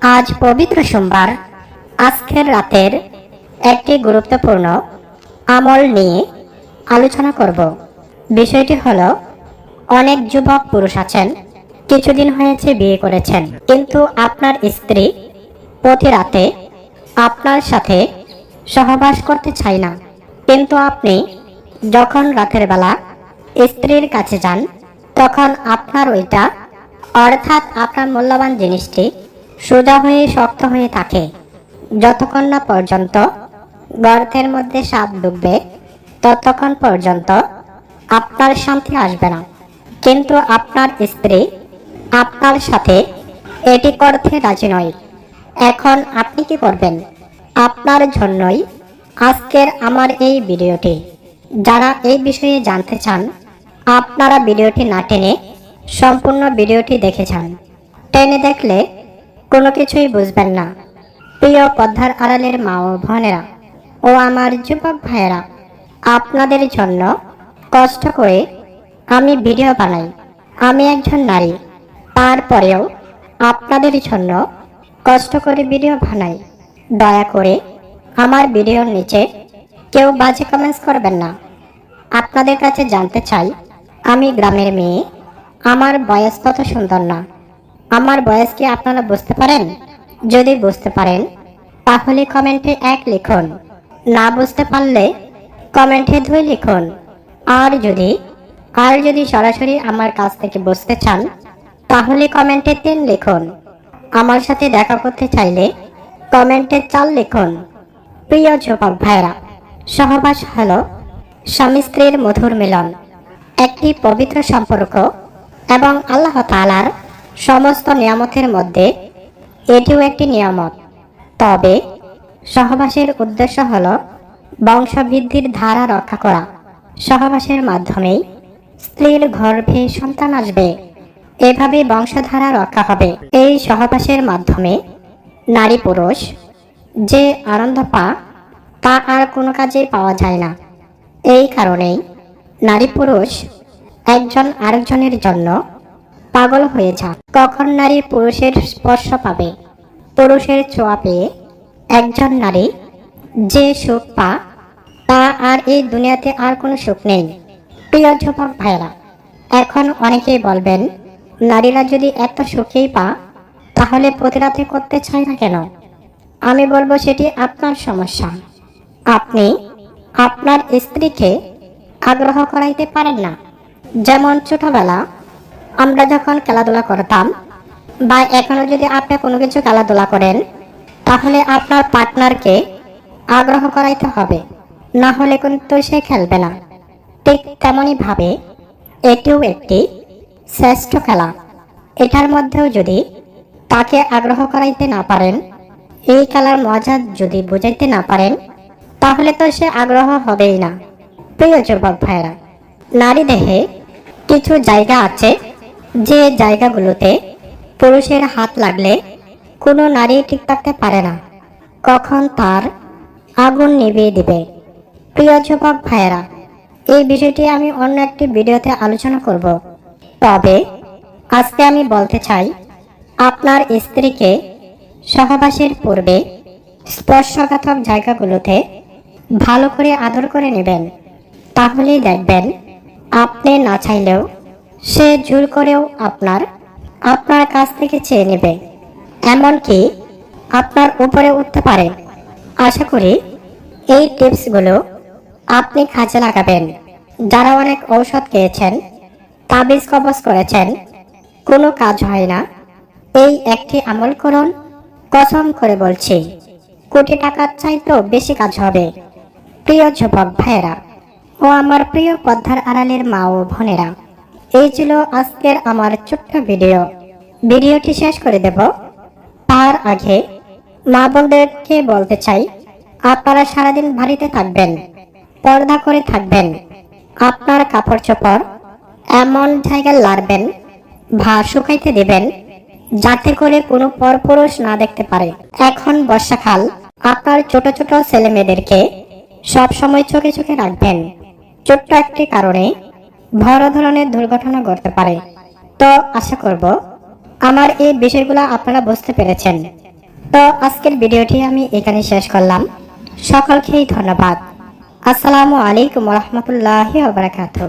আজ পবিত্র সোমবার। আজকের রাতের একটি গুরুত্বপূর্ণ আমল নিয়ে আলোচনা করব। বিষয়টি হলো, অনেক যুবক পুরুষ আছেন, কিছুদিন হয়েছে বিয়ে করেছেন, কিন্তু আপনার স্ত্রী প্রতি রাতে আপনার সাথে সহবাস করতে চায় না। কিন্তু আপনি যখন রাতের বেলা স্ত্রীর কাছে যান, তখন আপনার ওইটা, অর্থাৎ আপনার মূল্যবান জিনিসটি সোজা হয়ে শক্ত হয়ে থাকে যতক্ষণ না পর্যন্ত গর্তের মধ্যে সাপ ডুববে, ততক্ষণ পর্যন্ত আপনার শান্তি আসবে না। কিন্তু আপনার স্ত্রী আপনার সাথে এটি করতে রাজি নয়। এখন আপনি কি করবেন? আপনার জন্যই আজকের আমার এই ভিডিওটি। যারা এই বিষয়ে জানতে চান, আপনারা ভিডিওটি না টেনে সম্পূর্ণ ভিডিওটি দেখে যান। টেনে দেখলে কোনো কিছুই বুঝবেন না। প্রিয় পদ্মার আড়ালের মা ও বোনেরা, ও আমার যুবক ভাইয়েরা, আপনাদের জন্য কষ্ট করে আমি ভিডিও বানাই। আমি একজন নারী তারপরেও আপনাদের জন্য কষ্ট করে ভিডিও বানাই। দয়া করে আমার ভিডিওর নিচে কেউ বাজে কমেন্টস করবেন না। আপনাদের কাছে জানতে চাই, আমি গ্রামের মেয়ে, আমার বয়স তত সুন্দর না। আমার বয়স কি আপনারা বুঝতে পারেন? যদি বুঝতে পারেন, তাহলে কমেন্টে এক লিখুন। না বুঝতে পারলে কমেন্টে দুই লিখুন। আর যদি আর যদি সরাসরি আমার কাছ থেকে বুঝতে চান, তাহলে কমেন্টে তিন লিখুন। আমার সাথে দেখা করতে চাইলে কমেন্টে চার লিখুন। প্রিয় যুবক ভাইরা সহবাস হলো স্বামী স্ত্রীর মধুর মিলন। একটি পবিত্র সম্পর্ক এবং আল্লাহ তাআলার সমস্ত নিয়ামতের মধ্যে এটিও একটি নিয়ামত। তবে সহবাসের উদ্দেশ্য হল বংশবৃদ্ধির ধারা রক্ষা করা। সহবাসের মাধ্যমেই স্ত্রীর গর্ভে সন্তান আসবে। এভাবে বংশধারা রক্ষা হবে। এই সহবাসের মাধ্যমে নারী পুরুষ যে আনন্দ পা তা আর কোনো কাজে পাওয়া যায় না। এই কারণেই নারী পুরুষ একজন আরেকজনের জন্য পাগল হয়ে যাক কখন নারী পুরুষের স্পর্শ পাবে। পুরুষের ছোঁয়া পেয়ে একজন নারী যে সুখ পা, তা আর এই দুনিয়াতে আর কোনো সুখ নেই। প্রিয় যুবক ভাইরা এখন অনেকেই বলবেন, নারীরা যদি এত সুখেই পা, তাহলে প্রতিরাতে করতে চায় না কেন? আমি বলব সেটি আপনার সমস্যা। আপনি আপনার স্ত্রীকে আগ্রহ করাইতে পারেন না। যেমন ছোটবেলা আমরা যখন খেলাধুলা করতাম বা এখনও যদি আপনি কোনো কিছু খেলাধুলা করেন, তাহলে আপনার পার্টনারকে আগ্রহ করাইতে হবে। না হলে কিন্তু সে খেলবে না। ঠিক তেমনই ভাবে এটিও একটি শ্রেষ্ঠ খেলা। এটার মধ্যেও যদি তাকে আগ্রহ করাইতে না পারেন, এই খেলার মজা যদি বুঝাইতে না পারেন, তাহলে তো সে আগ্রহ হবেই না। প্রিয় যুবক ভাইরা নারী দেহে কিছু জায়গা আছে যে জায়গাগুলোতে পুরুষের হাত লাগলে কোনো নারী ঠিক থাকতে পারে না, কখন তার আগুন নিভিয়ে দিবে। প্রিয় যুবক ভাইয়েরা, এই বিষয়টি আমি অন্য একটি ভিডিওতে আলোচনা করব। তবে আজকে আমি বলতে চাই, আপনার স্ত্রীকে সহবাসের পূর্বে স্পর্শঘাতক জায়গাগুলোতে ভালো করে আদর করে নেবেন। তাহলেই দেখবেন, আপনি না চাইলেও সে জোর করেও আপনার আপনার কাছ থেকে চেয়ে নেবে। এমনকি আপনার উপরে উঠতে পারে। আশা করি এই টিপসগুলো আপনি কাজে লাগাবেন। যারা অনেক ঔষধ খেয়েছেন, তাবিজ কবজ করেছেন, কোনো কাজ হয় না। এই একটি আমল করুন। কসম করে বলছি, কোটি টাকার চাইতেও বেশি কাজ হবে। প্রিয় যুবক ভাইয়েরা ও আমার প্রিয় পদ্মার আড়ালের মা ও বোনেরা এই ছিল আজকের আমার ছোট্ট ভিডিও। ভিডিওটি শেষ করে দেব। তার আগে মা বোনদেরকে বলতে চাই, আপনারা সারাদিন বাড়িতে থাকবেন, পর্দা করে থাকবেন, আপনার কাপড় চোপড় এমন জায়গায় লাড়বেন, ভা শুকাইতে দিবেন, যাতে করে কোনো পরপুরুষ না দেখতে পারে। এখন বর্ষাকাল, আপনার ছোট ছোট ছেলে মেয়েদেরকে সব সময় চোখে চোখে রাখবেন। ছোট্ট একটি কারণে বড় ধরনের দুর্ঘটনা ঘটতে পারে। তো আশা করব, আমার এই বিষয়গুলো আপনারা বুঝতে পেরেছেন। তো আজকের ভিডিওটি আমি এখানে শেষ করলাম। সকলকেই ধন্যবাদ। আসসালামু আলাইকুম রহমতুল্লাহ বারাকাতুহ।